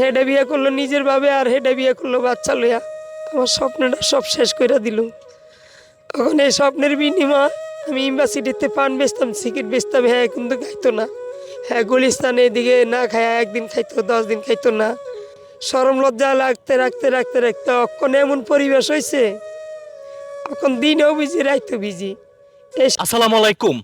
হেডে বিয়ে করল নিজের ভাবে আর হেডে বিয়ে করল বাচ্চা লইয়া। আমার স্বপ্নটা সব শেষ করে দিল। তখন এই স্বপ্নের বিনিময় আমি ইউনিভার্সিটিতে পান বেচতাম সিগারেট বেচতাম হ্যাঁ কিন্তু খাইতো না। হ্যাঁ গুলিস্তান এদিকে না খায় একদিন খাইতো দশ দিন খাইতো না। সরম লজ্জা লাগতে রাখতে রাখতে রাখতে অক্ষণ এমন পরিবেশ হয়েছে এখন দিনেও বিজি রাইতো বিজি। আসসালামু আলাইকুম।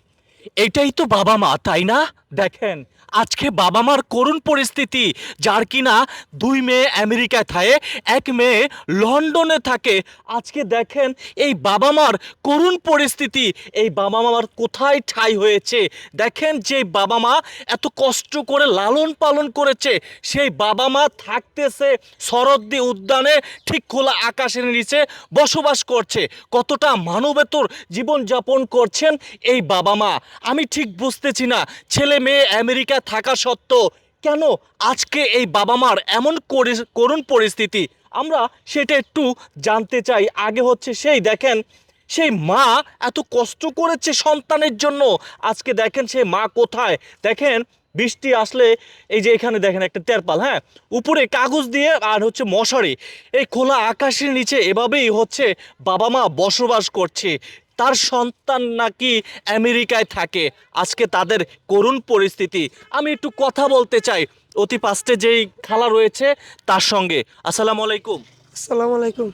এটাই তো বাবা মা তাই না? দেখেন আজকে বাবা মার করুণ পরিস্থিতি, যার কিনা দুই মেয়ে আমেরিকায় থাকে, এক মেয়ে লন্ডনে থাকে। আজকে দেখেন এই বাবা মার করুণ পরিস্থিতি, এই বাবা মার কোথায় ঠাই হয়েছে? দেখেন যে বাবা মা এত কষ্ট করে লালন পালন করেছে, সেই বাবা মা থাকতেছে শরদ্দি উদ্যানে, ঠিক খোলা আকাশের নিচে বসবাস করছে। কতটা মানবেতর জীবনযাপন করছেন এই বাবা মা আমি ঠিক বুঝতেছি না, ছেলে মেয়ে আমেরিকা থাকা সত্ত্বেও কেন আজকে এই বাবা মার এমন করি- করুণ পরিস্থিতি? আমরা সেটা একটু জানতে চাই। আগে হচ্ছে সেই দেখেন, সেই মা এত কষ্ট করেছে সন্তানের জন্য। আজকে দেখেন সেই মা কোথায়? দেখেন, বৃষ্টি আসলে এই যে এখানে দেখেন একটা তেরপাল হ্যাঁ? উপরে কাগজ দিয়ে আর হচ্ছে মশারি। এই খোলা আকাশের নিচে এভাবেই হচ্ছে বাবা মা বসবাস করছে। তার সন্তান নাকি আমেরিকায় থাকে। আজকে তাদের করুণ পরিস্থিতি। আমি একটু কথা বলতে চাই। অতি পাশে যেই খালা রয়েছে তার সঙ্গে। আসসালামু আলাইকুম। আসসালামু আলাইকুম।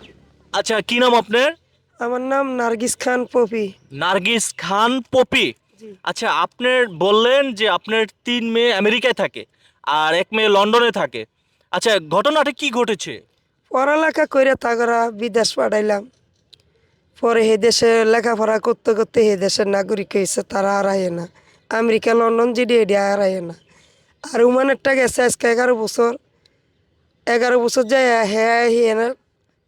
আচ্ছা কি নাম আপনার? আমার নাম নার্গিস খান পপি। নার্গিস খান পপি? আচ্ছা আপনার বললেন যে আপনার তিন মেয়ে আমেরিকায় থাকে আর এক মেয়ে লন্ডনে থাকে। আচ্ছা ঘটনাটা কি ঘটেছে? পড়ালেখা করে তাগরা বিদেশ পাঠাইলাম। পরে হে দেশে লেখাপড়া করতে করতে হে দেশের নাগরিক হয়েছে, তারা আর আয় না। আমেরিকা, লন্ডন যেটি আর আয় না। আর উমানেরটা গেছে আজকে এগারো বছর। এগারো বছর যায় হ্যাঁ না।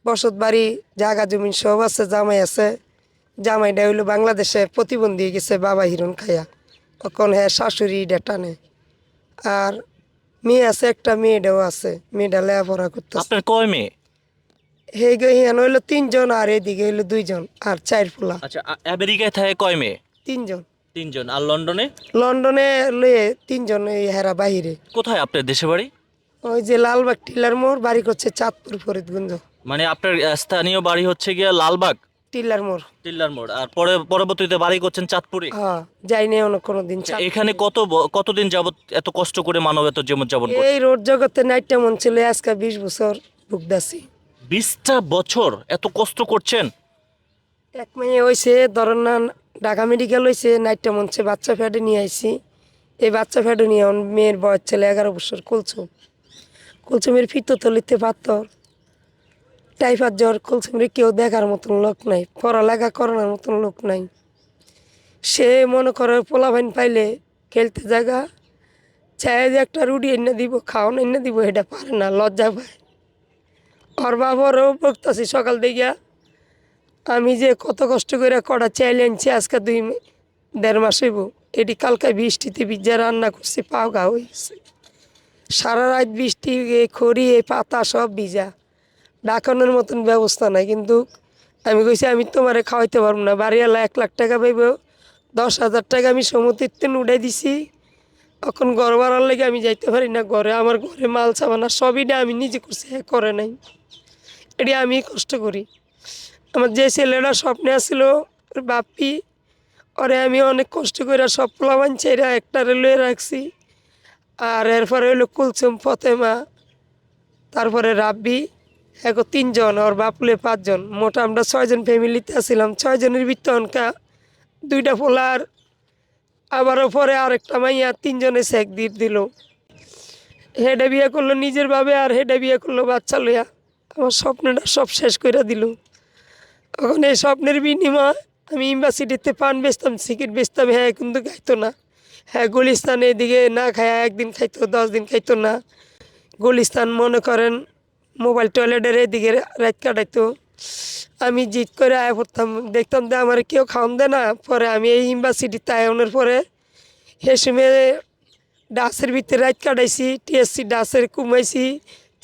বসত বাড়ি, জাগা জমিন সব আছে, জামাই আছে। জামাইটা হইল বাংলাদেশে প্রতিবন্ধী গেছে বাবা হিরণ খাইয়া তখন হ্যাঁ শাশুড়ি ডেটানে আর মেয়ে আছে, একটা মেয়েটাও আছে, মেয়েটা লেখাপড়া আপনার কয় মেয়ে? হে গে হইল তিনজন আর এদিকে হইল দুইজন আর চার ফুলা। আচ্ছা আমেরিকায় থাকে কয় মেয়ে? তিনজন। তিনজন। আর লন্ডনে? লন্ডনে লয়ে তিনজন এই হেরা বাহিরে। কোথায় আপনার দেশে বাড়ি? ওই যে লালবাগ টিলার মোড় বাড়ি করছে চাঁদপুর ফরিদগঞ্জ। মানে আপনার স্থানীয় বাড়ি হচ্ছে গিয়া লালবাগ? টিলার মোড়। টিল্লার মোড়। আর পরে পরবর্তীতে বাড়ি করছেন চাঁদপুরে? হ্যাঁ যাই নাই অন্য কোনো দিন আচ্ছা, এখানে কত কতদিন যাবত এত কষ্ট করে মানব এত জীবন যাপন এই রোড জগতে নাইটটা মন ছিল আজকে বিশ বছর ভুগদাসি বিশটা বছর এত কষ্ট করছেন? এক মেয়ে হয়েছে ধরেন না, ঢাকা মেডিকেল হয়েছে নাইটটা মনছে, বাচ্চা ফ্যাটে নিয়ে আইছি। এই বাচ্চা ফ্যাটে নিয়ে মেয়ের বয়স ছেলে এগারো বছর কুলছুম কুলছুমের ফিতো তলিতে পাথর টাইফার জ্বর কুলছুমের কেউ দেখার মতন লোক নাই, পড়ালেখা করানোর মতন লোক নাই। সে মনে করে পোলাভাইন পাইলে খেলতে জায়গা চায় যে একটা রুটি এনে দিব, খাওয়ান এনে দিব, এটা পারে না, লজ্জা পায়। ওর বাবারও বকতাছি সকাল দিকে। আমি যে কত কষ্ট করে কটা চাইলে আনছি, আজকে দুই দেড় মাস হইব। এটি কালকে বৃষ্টিতে ভিজা রান্না করছি, পাও গা হয়ে গেছে সারা রাত বৃষ্টি এই খড়ি এই পাতা সব ভিজা। ডাকানোর মতন ব্যবস্থা নাই, কিন্তু আমি কইছি, আমি তোমারে খাওয়াইতে পারব না। বাড়িওয়ালা এক লাখ টাকা পাইব, দশ হাজার টাকা আমি তেন উঠাই দিছি। এখন ঘর ভাড়ার লেগে আমি যাইতে পারি না, ঘরে আমার ঘরে মাল চাবানা সবই না আমি নিজে করছি করে নাই। এটি আমি কষ্ট করি। আমার যে ছেলেরা স্বপ্নে আসছিল বাপ্পি ওরে আমি অনেক কষ্ট করে সব প্লাবান ছেড়ে একটা রেলওয়ে রাখছি। আর এরপরে হইল কুলসুম, ফতেমা, তারপরে রাব্বি এখন তিনজন, ওর বাপুলে পাঁচজন। মোটা আমরা ছয়জন ফ্যামিলিতে আসছিলাম ছয়জনের ভিতরে অনকা দুইটা পোলার আবারও পরে আরেকটা মাইয়া তিনজনে সেক দিয়ে দিল। হেডে বিয়ে করল নিজের ভাবে আর হেডে বিয়ে করল বাচ্চা লইয়া। আমার স্বপ্নটা সব শেষ করে দিল। তখন এই স্বপ্নের বিনিময় আমি ইউনিভার্সিটিতে পান বেচতাম সিগারেট বেচতাম হ্যাঁ কিন্তু খাইতো না। হ্যাঁ গুলিস্তান এদিকে না খায় একদিন খাইতো, দশ দিন খাইতো না। গুলিস্তান মনে করেন মোবাইল টয়লেটের এদিকে রাত কাটাইতো। আমি জিত করে আয় পড়তাম। দেখতাম যে আমার কেউ খাওয়ান দেয় না। পরে আমি এই ইউনিভার্সিটিতে আয়নের পরে সে সময় ডাসের ভিতরে রাত কাটাইছি টিএসসি ডাসের ঘুমাইছি,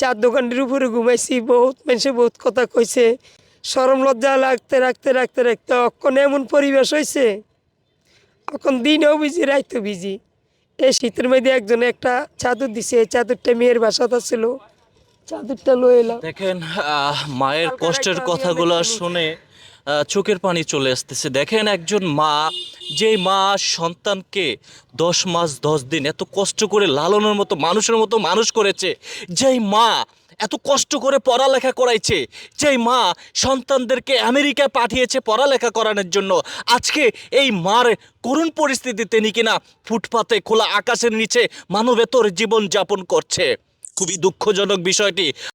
চার দোকানের উপরে ঘুমাইছি, বহুত মানুষে বহুত কথা কইছে। সরম লজ্জা লাগতে রাখতে রাখতে রাখতে অক্ষণ এমন পরিবেশ হয়েছে এখন দিনেও বিজি, রাইতেও বিজি। এই শীতের মধ্যে একজনে একটা চাদর দিছে, এই চাদরটা মেয়ের বাসাতে ছিল। চাদরটা লয়ে এলাম। দেখেন মায়ের কষ্টের কথাগুলো শুনে চোখের পানি চলে আসতেছে। দেখেন একজন মা যেই মা সন্তানকে দশ মাস দশ দিন এত কষ্ট করে লালনের মতো মানুষের মতো মানুষ করেছে যেই মা এত কষ্ট করে পড়ালেখা করাইছে যেই মা সন্তানদেরকে আমেরিকায় পাঠিয়েছে পড়ালেখা করানোর জন্য আজকে এই মার করুণ পরিস্থিতি তিনি কিনা ফুটপাতে খোলা আকাশের নিচে মানবেতর জীবন যাপন করছে। খুবই দুঃখজনক বিষয়টি।